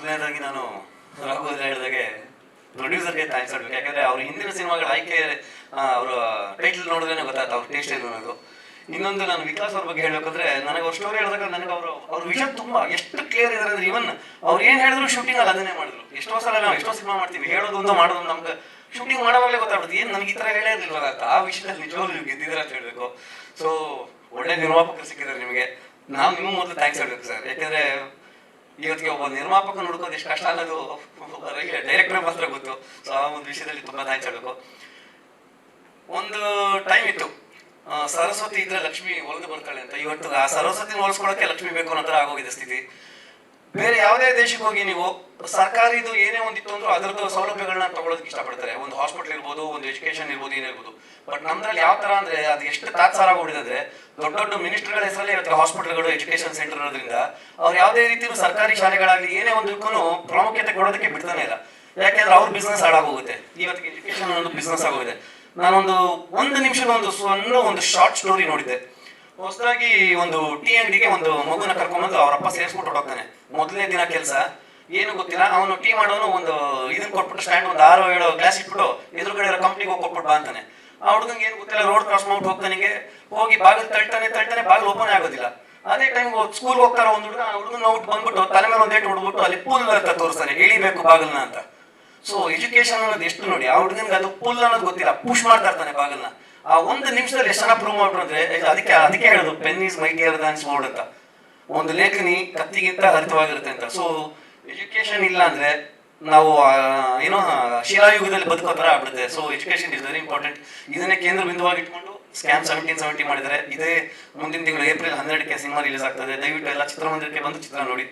ಮೊದಲನೇದಾಗಿ ನಾನು ರಾಘವೇಂದ್ರ ಹೇಳಿದಾಗೆ ಪ್ರೊಡ್ಯೂಸರ್ಗೆ ಥ್ಯಾಂಕ್ಸ್ ಹೇಳ್ಬೇಕು ಯಾಕಂದ್ರೆ ಅವ್ರ ಹಿಂದಿನ ಸಿನಿಮಾಗಳ ಆಯ್ಕೆ ಅವರು ಟೈಟಲ್ ನೋಡಿದ್ರೆ ಗೊತ್ತಾಯ್ತು ಅವ್ರ ಟೇಸ್ಟ್ ಏನು ಅನ್ನೋದು. ಇನ್ನೊಂದು ನಾನು ವಿಕಾಸ್ ಅವ್ರ ಬಗ್ಗೆ ಹೇಳ್ಬೇಕಂದ್ರೆ ನನಗೆ ಅವ್ರ ಸ್ಟೋರಿ ಹೇಳಿದಾಗ ನನಗೆ ಅವರು, ಅವ್ರ ವಿಷನ್ ತುಂಬಾ, ಎಷ್ಟು ಕ್ಲಿಯರ್ ಇದಾರೆ ಅಂದ್ರೆ ಇವನ್ ಅವ್ರು ಏನ್ ಹೇಳಿದ್ರು ಶೂಟಿಂಗ್ ಅಲ್ಲಿ ಅದನ್ನೇ ಮಾಡಿದ್ರು. ಎಷ್ಟೋ ಸಲ ನಾವು ಎಷ್ಟೋ ಸಿನಿಮಾ ಮಾಡ್ತೀವಿ ಹೇಳೋದು ಅಂತ ಮಾಡೋದು ನಮ್ಗೆ ಶೂಟಿಂಗ್ ಮಾಡೋವಾಗಲೇ ಗೊತ್ತಾಗ್ಬಿಡುತ್ತೆ. ಏನ್ ನನಗೆ ಈ ತರ ಹೇಳೇ ಇರಲಿಲ್ಲ ಆ ವಿಷಯದಲ್ಲಿ ನಿಜವಾಗ್ಲೂ ನೀವು ಗೆದ್ದಿದ್ರೆ ಅಂತ ಹೇಳ್ಬೇಕು. ಸೊ ಒಳ್ಳೆ ನಿರ್ಮಾಪಕರು ಸಿಕ್ಕಿದ್ದಾರೆ ನಿಮಗೆ. ನಾನು ನಿಮ್ಮ ಮೊದಲು ಥ್ಯಾಂಕ್ಸ್ ಹೇಳ್ಬೇಕು ಸರ್. ಯಾಕಂದ್ರೆ ಇವತ್ತಿಗೆ ಒಬ್ಬ ನಿರ್ಮಾಪಕ ನೋಡ್ಕೊಂಡು ಎಷ್ಟು ಕಷ್ಟ ಅನ್ನೋದು ಡೈರೆಕ್ಟರ್ ಮಾತ್ರ ಗೊತ್ತು. ಸೊ ಆ ಒಂದು ವಿಷಯದಲ್ಲಿ ತುಂಬಾ ಥ್ಯಾಂಕ್ಸ್ ಒಂದು ಟೈಮ್ ಇತ್ತು. ಸರಸ್ವತಿ ಇದ್ರೆ ಲಕ್ಷ್ಮಿ ಒಲಿದು ಬರ್ತಾಳೆ ಅಂತ. ಇವತ್ತು ಆ ಸರಸ್ವತಿನ ಹೋಲಿಸ್ಕೊಳ್ಳೋಕೆ ಲಕ್ಷ್ಮಿ ಬೇಕು ಅನ್ನೋ ಆಗೋಗಿದೆ ಸ್ಥಿತಿ. ಬೇರೆ ಯಾವುದೇ ದೇಶಕ್ಕೆ ಹೋಗಿ ನೀವು ಸರ್ಕಾರಿದು ಏನೇ ಒಂದಿತ್ತು ಅಂದ್ರೂ ಅದರದ್ದು ಸೌಲಭ್ಯಗಳನ್ನ ತಗೊಳ್ಳೋದಕ್ಕೆ ಇಷ್ಟಪಡ್ತಾರೆ. ಒಂದು ಹಾಸ್ಪಿಟಲ್ ಇರ್ಬೋದು, ಒಂದು ಎಜುಕೇಶನ್ ಇರ್ಬೋದು ಏನಿರ್ಬೋದು ಬಟ್ ನಮ್ದ್ರಲ್ಲಿ ಯಾವ ತರ ಅಂದ್ರೆ ಅದು ಎಷ್ಟು ತಾತ್ಸಾರ ಆಗ್ಬಿಟ್ಟಿದೆ ದೊಡ್ಡ ದೊಡ್ಡ ಮಿನಿಸ್ಟರ್ಗಳ ಹೆಸರಲ್ಲಿ ಇವತ್ತು ಹಾಸ್ಪಿಟಲ್ಗಳು ಎಜುಕೇಶನ್ ಸೆಂಟರ್ ಇರೋದ್ರಿಂದ ಅವ್ರು ಯಾವುದೇ ರೀತಿಯೂ ಸರ್ಕಾರಿ ಶಾಲೆಗಳಾಗಲಿ ಏನೇ ಒಂದಕ್ಕೂ ಪ್ರಾಮುಖ್ಯತೆ ಕೊಡೋದಕ್ಕೆ ಬಿಡ್ತಾನೆ ಇಲ್ಲ. ಯಾಕೆಂದ್ರೆ ಅವ್ರ ಬಿಸ್ನೆಸ್ ಹಾಳಾಗೋಗುತ್ತೆ. ಇವತ್ತಿಗೆ ಎಜುಕೇಶನ್ ಒಂದು ಬಿಸ್ನೆಸ್ ಆಗೋಗಿದೆ. ನಾನೊಂದು ಒಂದು ನಿಮಿಷದ ಒಂದು ಸಣ್ಣ ಒಂದು ಶಾರ್ಟ್ ಸ್ಟೋರಿ ನೋಡಿದ್ದೆ. ಹೊಸದಾಗಿ ಒಂದು ಟೀ ಅಂಗಡಿಗೆ ಒಂದು ಮಗುನ ಕರ್ಕೊಂಡ್ಬಂದು ಅವರಪ್ಪ ಸೇರಿಸ್ಬಿಟ್ಟು ಹೊಡೋಗ್ತಾನೆ ಮೊದಲನೇ ದಿನ ಕೆಲಸ. ಏನು ಗೊತ್ತಿಲ್ಲ, ಅವನು ಟೀ ಮಾಡೋನು ಒಂದು ಇದನ್ನ ಕೊಟ್ಬಿಟ್ಟು ಸ್ಟ್ಯಾಂಡ್ ಒಂದು ಆರು ಏಳು ಗ್ಲಾಸ್ ಇಟ್ಬಿಟ್ಟು ಎದುರುಗಡೆ ಇರೋ ಕಂಪ್ನಿಗೆ ಹೋಗಿ ಕೊಟ್ಬಿಟ್ಟು ಬಾ ಅಂತಾನೆ. ಆ ಹುಡುಗಂಗೆ ಏನು ಗೊತ್ತಿಲ್ಲ ರೋಡ್ ಕ್ರಾಸ್ ಮಾಡ್ಬಿಟ್ಟು ಹೋಗ್ತಾನೆ ಹೋಗಿ ಬಾಗಿಲು ತಳ್ತಾನೆ ತಳ್ತಾನೆ, ಬಾಗಿಲು ಓಪನ್ ಆಗೋದಿಲ್ಲ. ಅದೇ ಟೈಮ್ ಸ್ಕೂಲ್ ಹೋಗ್ತಾರ ಒಂದು ಹುಡುಗ, ಆ ಹುಡುಗನ ಔಟ್ ಬಂದ್ಬಿಟ್ಟು ತಲೆ ಮೇಲೆ ಒಂದೇಟ್ ಹೊಡ್ಬಿಟ್ಟು ಅಲ್ಲಿ ಪೂಲ್ ಅಂತ ತೋರಿಸ್ತಾನೆ, ಇಳಿಬೇಕು ಬಾಗಿಲ್ನ ಅಂತ. ಸೊ ಎಜುಕೇಶನ್ ಅನ್ನೋದು ಎಷ್ಟು ನೋಡಿ, ಆ ಹುಡುಗನಿಗೆ ಅದು ಪುಲ್ ಅನ್ನೋದು ಗೊತ್ತಿಲ್ಲ ಪುಷ್ ಮಾಡ್ತಾ ಇರ್ತಾನೆ ಬಾಗಿಲ್ನ. ಒಂದು ನಿಮಿಷದಲ್ಲಿ ಎಷ್ಟು ಪ್ರೂವ್ ಮಾಡ್ರು ಅಂದ್ರೆ ಅದಕ್ಕೆ ಅದಕ್ಕೆ ಹೇಳೋದು pen is mightier than sword ಅಂತ. ಒಂದು ಲೇಖನಿ ಕತ್ತಿಗಿಂತ ಹರಿತವಾಗಿರುತ್ತೆ ಅಂತ. ಸೊ ಎಜುಕೇಶನ್ ಇಲ್ಲ ಅಂದ್ರೆ ನಾವು ಏನೋ ಶಿಲಾಯುಗದಲ್ಲಿ ಬದುಕೋ ತರ ಆಗ್ಬಿಡುತ್ತೆ. So education is very important ಇದನ್ನೇ ಕೇಂದ್ರ ಬಿಂದುವಾಗಿ ಇಟ್ಕೊಂಡು ಸ್ಕ್ಯಾಮ್ ಸೆವೆಂಟೀನ್ ಸೆವೆಂಟಿ ಮಾಡಿದರೆ ಇದೇ ಮುಂದಿನ ತಿಂಗಳು ಏಪ್ರಿಲ್ ಹನ್ನೆರಡಕ್ಕೆ ಸಿನಿಮಾ ರಿಲೀಸ್ ಆಗ್ತದೆ. ದಯವಿಟ್ಟು ಎಲ್ಲ ಚಿತ್ರಮಂದಿರಕ್ಕೆ ಬಂದು ಚಿತ್ರ ನೋಡಿ.